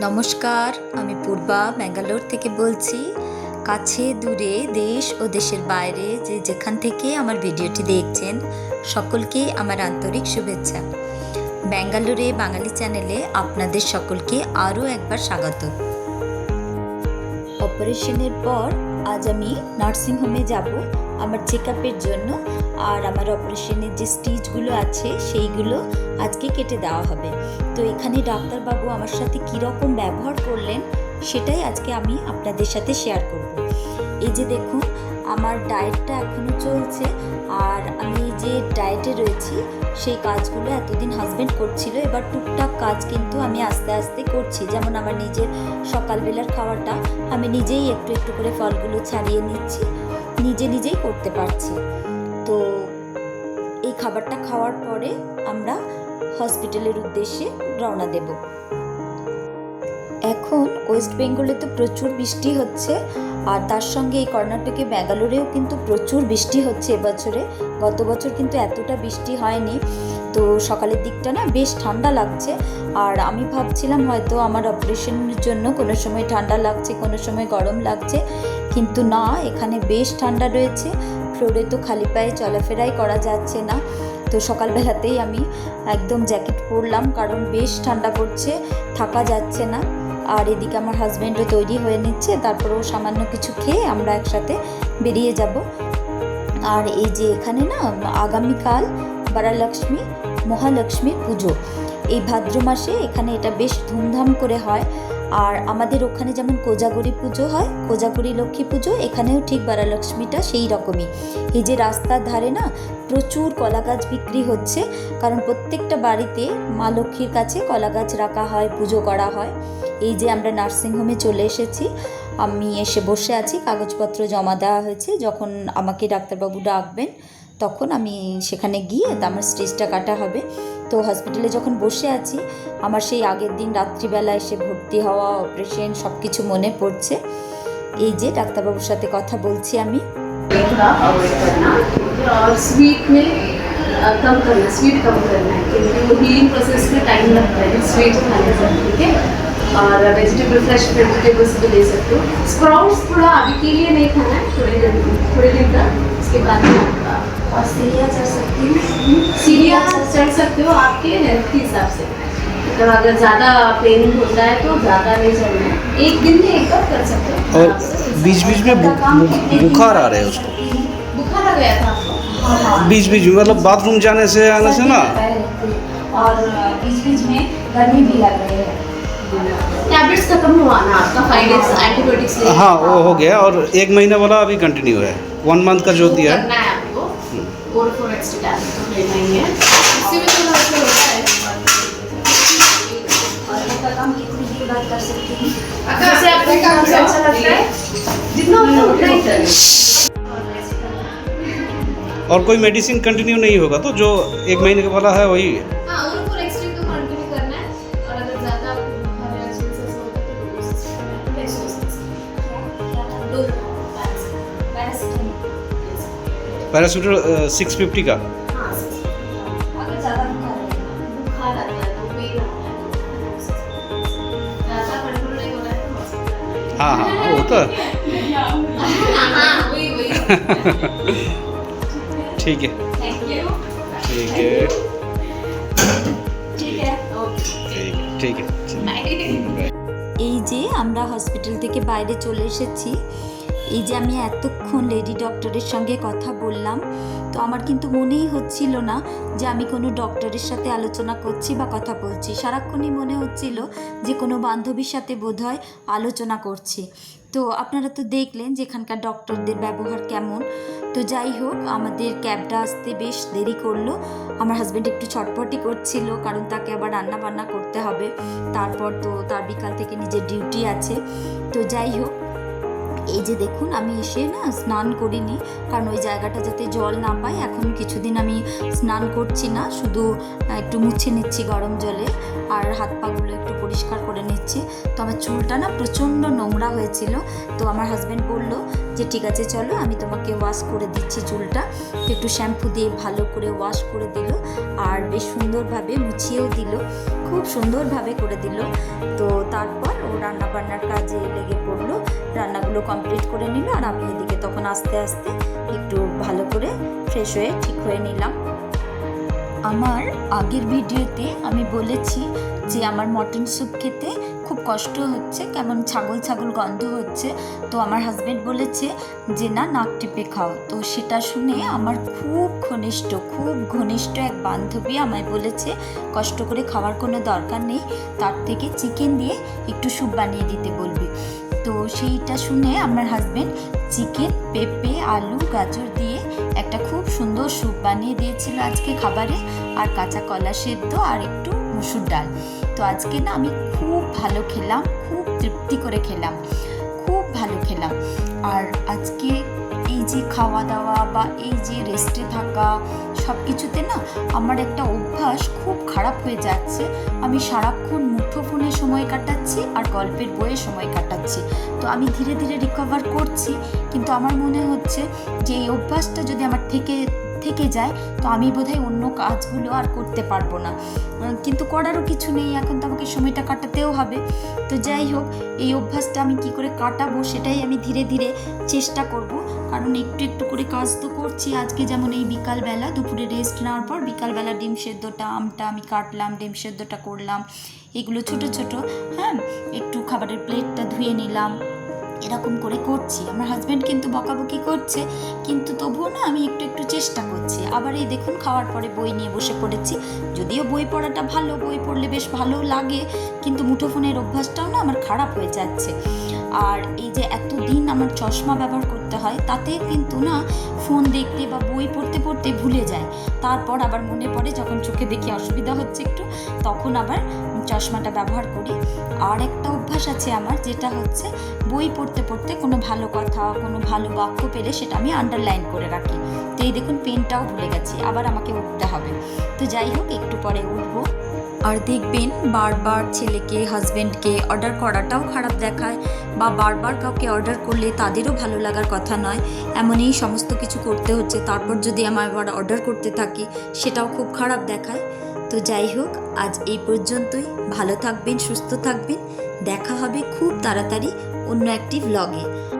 নমস্কার, আমি পূর্বা ব্যাঙ্গালোর থেকে বলছি। কাছে, দূরে, দেশ ও দেশের বাইরে যে যেখান থেকে আমার ভিডিওটি দেখছেন, সকলকে আমার আন্তরিক শুভেচ্ছা। ব্যাঙ্গালোরে বাঙালি চ্যানেলে আপনাদের সকলকে আরও একবার স্বাগত। অপারেশনের পর আজ আমি নার্সিংহোমে যাব। আমার চেক জন্য আর আমার অপারেশনের যে স্টিচগুলো আছে, সেইগুলো আজকে কেটে দেওয়া হবে। তো এখানে ডাক্তারবাবু আমার সাথে কীরকম ব্যবহার করলেন, সেটাই আজকে আমি আপনাদের সাথে শেয়ার করব। এই যে দেখুন, আমার ডায়েটটা এখনও চলছে, আর আমি যে ডায়েটে রয়েছি, সেই কাজগুলো এতদিন হাজব্যান্ড করছিল, এবার টুকটাক কাজ কিন্তু আমি আস্তে আস্তে করছি। যেমন আমার নিজের সকালবেলার খাওয়াটা, আমি নিজেই একটু একটু করে ফলগুলো ছাড়িয়ে নিচ্ছি, নিজে নিজেই করতে পারছি। তো এই খাবারটা খাওয়ার পরে আমরা হসপিটালের উদ্দেশ্যে রওনা দেব। এখন ওয়েস্ট বেঙ্গলে তো প্রচুর বৃষ্টি হচ্ছে, আর তার সঙ্গে এই কর্ণাটকে ব্যাঙ্গালোরেও কিন্তু প্রচুর বৃষ্টি হচ্ছে এবছরে। গত বছর কিন্তু এতটা বৃষ্টি হয়নি, তো সকালের দিকটা না বেশ ঠান্ডা লাগছে। আর আমি ভাবছিলাম হয়তো আমার অপারেশনের জন্য কোনো সময় ঠান্ডা লাগছে, কোনো সময় গরম লাগছে, কিন্তু না, এখানে বেশ ঠান্ডা রয়েছে। ফ্লোরে তো খালি পায়ে চলাফেরাই করা যাচ্ছে না। তো সকালবেলাতেই আমি একদম জ্যাকেট পরলাম কারণ বেশ ঠান্ডা পড়ছে, থাকা যাচ্ছে না। আর এদিকে আমার হাজব্যান্ডও তৈরি হয়ে নিচ্ছে, তারপরেও সামান্য কিছু খেয়ে আমরা একসাথে বেরিয়ে যাব। আর এই যে এখানে না, আগামীকাল বারালক্ষ্মী, মহালক্ষ্মীর পুজো। এই ভাদ্র মাসে এখানে এটা বেশ ধুমধাম করে হয়। আর আমাদের ওখানে যেমন কোজাগরি পুজো হয়, কোজাগরি লক্ষ্মী পুজো, এখানেও ঠিক বারালক্ষ্মীটা সেই রকমই। এই যে রাস্তার ধারে না প্রচুর কলা গাছ বিক্রি হচ্ছে, কারণ প্রত্যেকটা বাড়িতে মা লক্ষ্মীর কাছে কলা গাছ রাখা হয়, পুজো করা হয়। এই যে আমরা নার্সিংহোমে চলে এসেছি, আমি এসে বসে আছি, কাগজপত্র জমা দেওয়া হয়েছে, যখন আমাকে ডাক্তারবাবু ডাকবেন, তখন আমি সেখানে গিয়ে আমার স্টেজটা কাটা হবে। তো হসপিটালে যখন বসে আছি আমার সেই আগের দিন রাত্রিবেলা এসে ভর্তি হওয়া অপারেশন সব কিছু মনে পড়ছে এই যে ডাক্তারবাবুর সাথে কথা বলছি আমি थोड़ा अवॉइड करना और स्वीट में अ, कम करना स्वीट कम करना है क्योंकि वो हीलिंग प्रोसेस में टाइम लगता है स्वीट खाने से ठीक है और वेजिटेबल फ्रेश वेजिटेबल्स भी ले सकते हो स्प्राउट्स थोड़ा अभी के लिए नहीं खाना है थोड़े दिन थोड़े दिन तक उसके बाद में आपका सकते हो आपके हेल्थ के हिसाब से। अगर अगर ज़्यादा पेन होता है तो ज़्यादा नहीं चढ़ना है। एक दिन में एक बार कर सकते हो। और बीच बीच में बुखार आ रहे हैं उसको। बुखार आ गया था बीच बीच में मतलब बाथरूम जाने से आने से ना। और बीच बीच में गर्मी भी लग रही है। टैबलेट्स खत्म हुआ ना आपका फाइव डेज़ एंटीबायोटिक्स हाँ वो हो गया और एक महीने वाला अभी कंटिन्यू है। वन मंथ का जो दिया है। है और फोर एक्स्ट्रा टैबलेट तो लेना ही है इससे भी थोड़ा होता है और इसका काम कितनी देर बाद कर सकते हैं जैसे आपको काम से अच्छा लगता है जितना होता है उतना ही करें और और कोई मेडिसिन कंटिन्यू नहीं होगा तो जो एक महीने का वाला है वही है है तो हॉस्पिटल हाँ हाँ हाँ, वो तो है। हाँ वही वही ठीक है थैंक यू ठीक है ठीक है ठीक है ठीक है बाय এই যে আমরা হসপিটাল থেকে বাইরে চলে এসেছি এই যে আমি এতক্ষণ লেডি ডক্টরের সঙ্গে কথা বললাম, তো আমার কিন্তু মনেই হচ্ছিল না যে আমি কোনো ডক্টরের সাথে আলোচনা করছি বা কথা বলছি। সারাক্ষণই মনে হচ্ছিল যে কোনো বান্ধবীর সাথে বোধহয় আলোচনা করছি। তো আপনারা তো দেখলেন যে এখানকার ডক্টরদের ব্যবহার কেমন। তো যাই হোক, আমাদের ক্যাবটা আসতে বেশ দেরি করল। আমার হাজব্যান্ড একটু ছটপটি করছিল, কারণ তাকে আবার রান্না বান্না করতে হবে। তারপর তো তার বিকাল থেকে নিজের ডিউটি আছে। তো যাই হোক এই যে দেখুন, আমি এসে না স্নান করিনি, কারণ ওই জায়গাটা যাতে জল না পায়, এখন কিছুদিন আমি স্নান করছি না, শুধু একটু মুছে নিচ্ছি গরম জলে, আর হাত পাগুলো একটু পরিষ্কার করে নিচ্ছি। তো আমার চুলটা না প্রচণ্ড নোংরা হয়েছিল, তো আমার হাজব্যান্ড বলল যে, ঠিক আছে, চলো, আমি তোমাকে ওয়াশ করে দিচ্ছি চুলটা। একটু শ্যাম্পু দিয়ে ভালো করে ওয়াশ করে দিল, আর বেশ সুন্দরভাবে মুছিয়েও দিল, খুব সুন্দরভাবে করে দিল। তো তারপর ও রান্নাবান্নার কাজে লেগে পড়ল রান্নাগুলো কমপ্লিট করে নিল আর আমি এদিকে তখন আস্তে আস্তে একটু ভালো করে ফ্রেশ হয়ে ঠিক হয়ে নিলাম। আমার আগের ভিডিওতে আমি বলেছি যে আমার মটন স্যুপ খেতে খুব কষ্ট হচ্ছে, কেমন ছাগল ছাগল গন্ধ হচ্ছে। তো আমার হাজব্যান্ড বলেছে যে, না, নাক টিপে খাও। তো সেটা শুনে আমার খুব ঘনিষ্ঠ খুব ঘনিষ্ঠ এক বান্ধবী আমায় বলেছে, কষ্ট করে খাওয়ার কোনো দরকার নেই, তার থেকে চিকেন দিয়ে একটু স্যুপ বানিয়ে দিতে বলবি। সেইটা শুনে আমার হাজব্যান্ড চিকেন পেঁপে, আলু, গাজর দিয়ে একটা খুব সুন্দর স্যুপ বানিয়ে দিয়েছিল আজকে খাবারে। আর কাঁচা কলা সেদ্ধ আর একটু মুসুর ডাল। তো আজকে না আমি খুব ভালো খেলাম, খুব তৃপ্তি করে খেলাম, খুব ভালো খেলাম। আর আজকে এই যে খাওয়া দাওয়া বা এই যে রেস্টে থাকা সব কিছুতে না আমার একটা অভ্যাস খুব খারাপ হয়ে যাচ্ছে। আমি সারাক্ষণ মুঠো ফোনে সময় কাটাচ্ছি আর গল্পের বইয়ে সময় কাটাচ্ছি। তো আমি ধীরে ধীরে রিকভার করছি। কিন্তু আমার মনে হচ্ছে যে এই অভ্যাসটা যদি আমার থেকে থেকে যায়, তো আমি বোধহয় অন্য কাজগুলো আর করতে পারব না। কিন্তু করারও কিছু নেই, এখন তো আমাকে সময়টা কাটাতেও হবে। তো যাই হোক, এই অভ্যাসটা আমি কি করে কাটাবো সেটাই আমি ধীরে ধীরে চেষ্টা করব। কারণ একটু একটু করে কাজ তো করছি, আজকে যেমন এই বিকালবেলা দুপুরে রেস্ট নেওয়ার পর বিকালবেলা ডিম সেদ্ধটা, আমটা আমি কাটলাম, ডিম সেদ্ধটা করলাম, এগুলো ছোট ছোট হ্যাঁ একটু খাবারের প্লেটটা ধুয়ে নিলাম এরকম করে করছি। আমার হাজব্যান্ড কিন্তু বকাবকি করছে, কিন্তু তবুও না আমি একটু একটু চেষ্টা করছি। আবার এই দেখুন খাওয়ার পরে বই নিয়ে বসে পড়েছি। যদিও বই পড়াটা ভালো, বই পড়লে বেশ ভালো লাগে, কিন্তু মুঠোফোনের অভ্যাসটাও না আমার খারাপ হয়ে যাচ্ছে। আর এই যে এতদিন আমার চশমা ব্যবহার করতে হয় তাতে কিন্তু না ফোন দেখতে বা বই পড়তে পড়তে ভুলে যায়। তারপর আবার মনে পড়ে যখন চোখে দেখে অসুবিধা হচ্ছে একটু, তখন আবার চশমাটা ব্যবহার করি। আর একটা অভ্যাস আছে আমার, যেটা হচ্ছে বই পড়তে পড়তে কোনো ভালো কথা, কোনো ভালো বাক্য পেলে সেটা আমি আন্ডারলাইন করে রাখি। তো এই দেখুন পেনটাও ভুলে গেছি, আবার আমাকে উঠতে হবে। তো যাই হোক, একটু পরে উঠবো। আর দেখবেন, বারবার ছেলেকে হাজব্যান্ডকে অর্ডার করাটাও খারাপ দেখায় বা বারবার কাউকে অর্ডার করলে তাদেরও ভালো লাগার কথা নয়। এমনই সমস্ত কিছু করতে হচ্ছে। তারপর যদি আমার আবার অর্ডার করতে থাকি, সেটাও খুব খারাপ দেখায়। তো যাই হোক, আজ এই পর্যন্তই। ভালো থাকবেন, সুস্থ থাকবেন। দেখা হবে খুব তাড়াতাড়ি অন্য একটি ভ্লগে